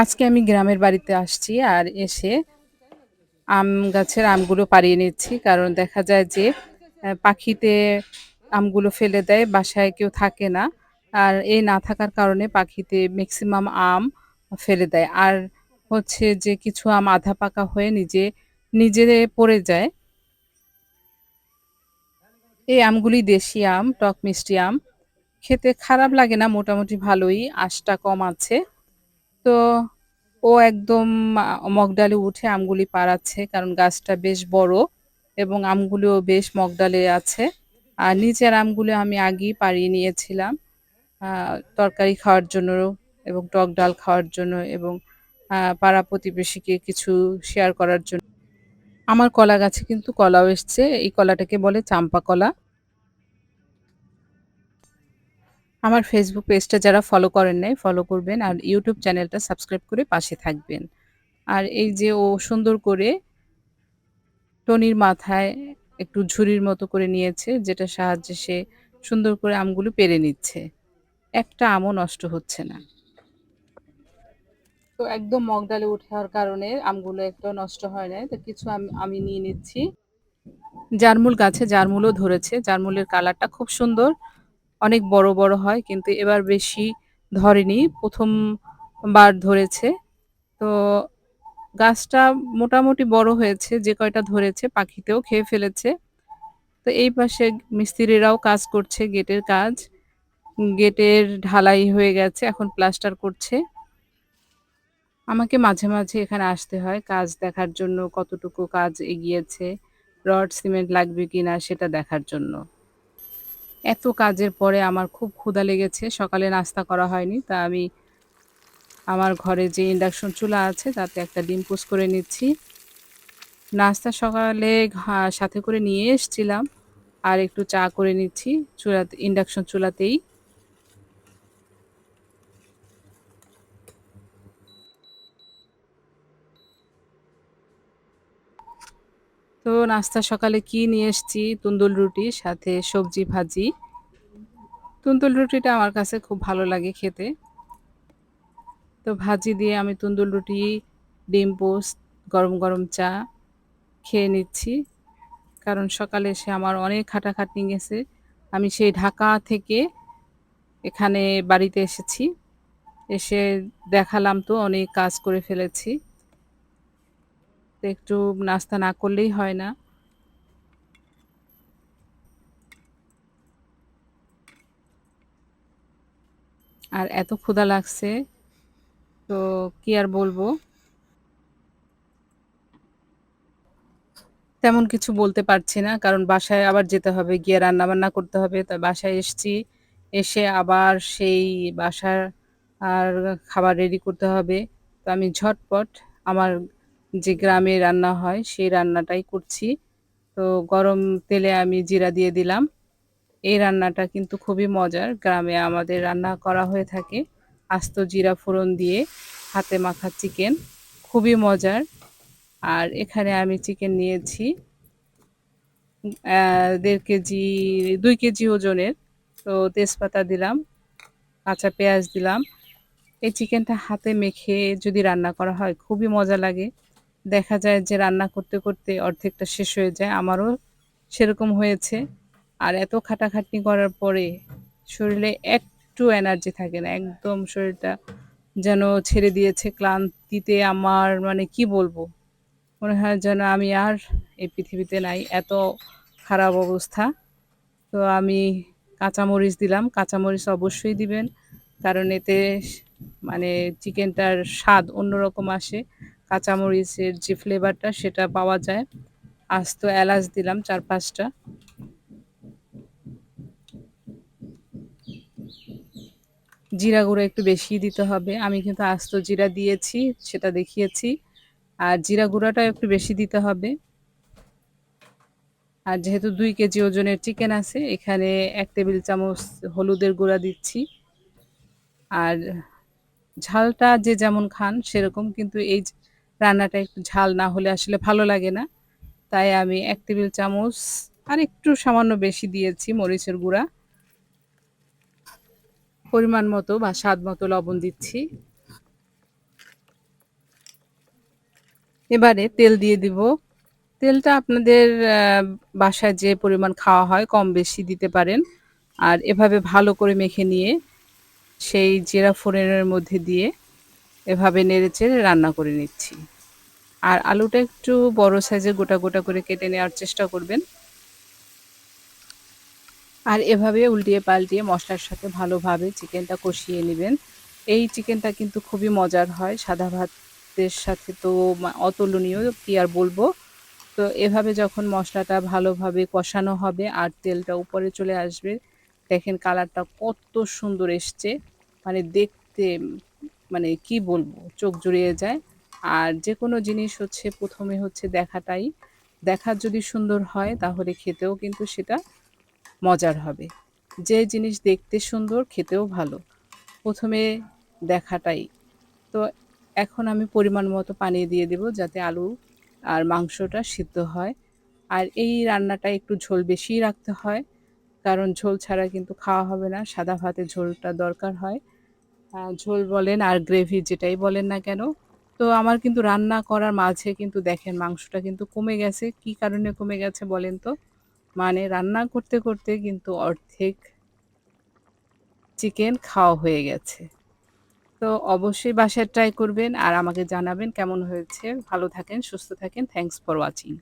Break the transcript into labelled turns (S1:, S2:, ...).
S1: আজকে আমি গ্রামের বাড়িতে আসছি আর এসে আম গাছের আমগুলো পাড়িয়ে নিচ্ছি। কারণ দেখা যায় যে পাখিতে আমগুলো ফেলে দেয়, বাসায় কেউ থাকে না। আর এই না থাকার কারণে পাখিতে ম্যাক্সিমাম আম ফেলে দেয়। আর হচ্ছে যে, কিছু আম আধা পাকা হয়ে নিজে নিজে পড়ে যায়। এই আমগুলি দেশি আম, টক মিষ্টি আম। খেতে খারাপ লাগে না, মোটামুটি ভালোই, আঁশটা কম আছে। তো ও একদম মগডালে উঠে আমগুলি পাড়াচ্ছে, কারণ গাছটা বেশ বড় এবং আমগুলিও বেশ মগডালে আছে। আর নিচের আমগুলো আমি আগেই পাড়িয়ে নিয়েছিলাম তরকারি খাওয়ার জন্য এবং টক ডাল খাওয়ার জন্য এবং পাড়া প্রতিবেশীকে কিছু শেয়ার করার জন্য। আমার কলা গাছে কিন্তু কলাও এসছে। এই কলাটাকে বলে চাম্পা কলা। আমার ফেসবুক পেজটা যারা ফলো করেন নাই ফলো করবেন আর ইউটিউব চ্যানেলটা সাবস্ক্রাইব করে পাশে থাকবেন। আর এই যে ও সুন্দর করে টনির মাথায় একটু ঝুড়ির মতো করে নিয়েছে যেটার সাহায্যে সে সুন্দর করে আমগুলো পেরে নিচ্ছে। একটা আমও নষ্ট হচ্ছে না। তো একদম মগডালে উঠার কারণে আমগুলো একটা নষ্ট হয় নাই। তো কিছু আম, আমি নিয়ে নিচ্ছি। জারমুল গাছে জারমুলও ধরেছে। জারমুলের কালারটা খুব সুন্দর। অনেক বড়, বড় হয় কিন্তু এবার বেশি ধরেনি। প্রথমবার ধরেছে। তো গাছটা মোটামুটি বড় হয়েছে। যে কয়টা ধরেছে পাখিতেও খেয়ে ফেলেছে। তো এই পাশে মিস্ত্রিরাও কাজ করছে গেটের কাজ। গেটের ঢালাই হয়ে গেছে। এখন প্লাস্টার করছে। আমাকে মাঝে, মাঝে এখানে আসতে হয় কাজ দেখার জন্য কতটুকু কাজ এগিয়েছে, রড সিমেন্ট লাগবে কিনা সেটা দেখার জন্য। এত কাজের পরে আমার খুব ক্ষুধা লেগেছে। সকালে নাস্তা করা হয়নি। তা আমি আমার ঘরে যে ইন্ডাকশন চুলা আছে, তাতে একটা ডিম পোস করে নিচ্ছি। নাস্তা সকালে সাথে করে নিয়ে এসছিলাম। আর একটু চা করে নিচ্ছি, চুলাতে, ইন্ডাকশন চুলাতেই। তো নাস্তা সকালে কি নিয়ে এসছি তুন্দুল রুটি সাথে সবজি ভাজি। তুন্দুল রুটিটা আমার কাছে খুব ভালো লাগে খেতে। তো ভাজি দিয়ে আমি তুন্দুল রুটি, ডিম পোস্ট, গরম, গরম চা খেয়ে নিচ্ছি। কারণ সকালে এসে আমার অনেক খাটাখাটনি গেছে। আমি সেই ঢাকা থেকে এখানে বাড়িতে এসেছি। এসে দেখালাম তো অনেক কাজ করে ফেলেছি। তো একটু নাস্তা না করলেই হয় না। আর এত ক্ষুধা লাগছে। তো কি আর বলব? তেমন কিছু বলতে পারছি না। কারণ বাসায় আবার যেতে হবে। গিয়ে রান্নাবান্না করতে হবে। তো বাসায় এসছি। এসে আবার সেই বাসার আর খাবার রেডি করতে হবে। তো আমি ঝটপট আমার যে গ্রামে রান্না হয় সেই রান্নাটাই করছি। তো গরম তেলে আমি জিরা দিয়ে দিলাম। এই রান্নাটা কিন্তু খুবই মজার। গ্রামে আমাদের রান্না করা হয়ে থাকে। আস্ত জিরা ফোড়ন দিয়ে হাতে মাখা চিকেন। খুবই মজার। আর এখানে আমি চিকেন নিয়েছি দেড় কেজি দুই কেজি ওজনের। তো তেজপাতা দিলাম, কাঁচা পেঁয়াজ দিলাম। এই চিকেনটা হাতে মেখে যদি রান্না করা হয় খুবই মজা লাগে। দেখা যায় যে রান্না করতে, করতে অর্ধেকটা শেষ হয়ে যায়। আমারও সেরকম হয়েছে। আর এত খাটাখাটনি করার পরে শরীরে একটু এনার্জি থাকে না। একদম শরীরটা যেন ছেড়ে দিয়েছে ক্লান্তিতে আমার মানে কি বলব? মনে হয় যেন আমি আর এই পৃথিবীতে নাই। এত খারাপ অবস্থা। তো আমি কাঁচামরিচ দিলাম। কাঁচামরিচ অবশ্যই দিবেন। কারণ এতে মানে চিকেনটার স্বাদ অন্যরকম আসে। কাঁচামরিচের যে ফ্লেভারটা সেটা পাওয়া যায়। আস্ত এলাচ দিলাম চার পাঁচটা জিরা গুঁড়ো একটু বেশিই দিতে হবে। আমি কিন্তু আস্ত জিরা দিয়েছি, সেটা দেখিয়েছি। আর জিরা গুঁড়াটাও একটু বেশি দিতে হবে। আর যেহেতু দুই কেজি ওজনের চিকেন আছে, এখানে এক টেবিল চামচ হলুদের গুঁড়া দিচ্ছি। আর ঝালটা যে যেমন খান সেরকম, কিন্তু এই রান্নাটা একটু ঝাল না হলে আসলে ভালো লাগে না। তাই আমি এক টেবিল চামচ আরেকটু সামান্য বেশি দিয়েছি মরিচের গুঁড়া। পরিমাণ মতো বা স্বাদ মতো লবণ দিচ্ছি। এবারে তেল দিয়ে দিব। তেলটা আপনাদের বাসায় যে পরিমাণ খাওয়া হয় কম বেশি দিতে পারেন। আর এভাবে ভালো করে মেখে নিয়ে সেই জিরা ফোড়নের মধ্যে দিয়ে এভাবে নেড়েচেড়ে রান্না করে নিচ্ছি। আর আলুটা একটু বড় সাইজে গোটা, গোটা করে কেটে নেওয়ার চেষ্টা করবেন। আর এভাবে উল্টিয়ে পাল্টিয়ে মশলার সাথে ভালোভাবে চিকেনটা কষিয়ে নেবেন এই চিকেনটা কিন্তু খুবই মজার হয়। সাদা ভাতের সাথে তো অতুলনীয় কি আর বলব। তো এভাবে যখন মশলাটা ভালোভাবে কষানো হবে আর তেলটা উপরে চলে আসবে, দেখেন কালারটা কত সুন্দর এসছে। মানে দেখতে মানে কি বলব, চোখ জুড়িয়ে যায়। আর যে কোনো জিনিস হচ্ছে প্রথমে হচ্ছে দেখাটাই। দেখা যদি সুন্দর হয় তাহলে খেতেও কিন্তু সেটা মজার হবে। যে জিনিস দেখতে সুন্দর খেতেও ভালো। প্রথমে দেখাটাই। তো এখন আমি পরিমাণ মতো পানি দিয়ে দেব যাতে আলু আর মাংসটা সিদ্ধ হয়। আর এই রান্নাটা একটু ঝোল বেশিই রাখতে হয়। কারণ ঝোল ছাড়া কিন্তু খাওয়া হবে না। সাদা ভাতে ঝোলটা দরকার হয়। ঝোল বলেন আর গ্রেভি যেটাই বলেন না কেন। তো আমার কিন্তু রান্না করার মাঝে কিন্তু দেখেন মাংসটা কিন্তু কমে গেছে। কি কারণে কমে গেছে বলেন তো? মানে রান্না করতে, করতে কিন্তু অর্ধেক চিকেন খাওয়া হয়ে গেছে। তো অবশ্যই বাসায় ট্রাই করবেন আর আমাকে জানাবেন কেমন হয়েছে। ভালো থাকেন, সুস্থ থাকেন। Thanks for watching.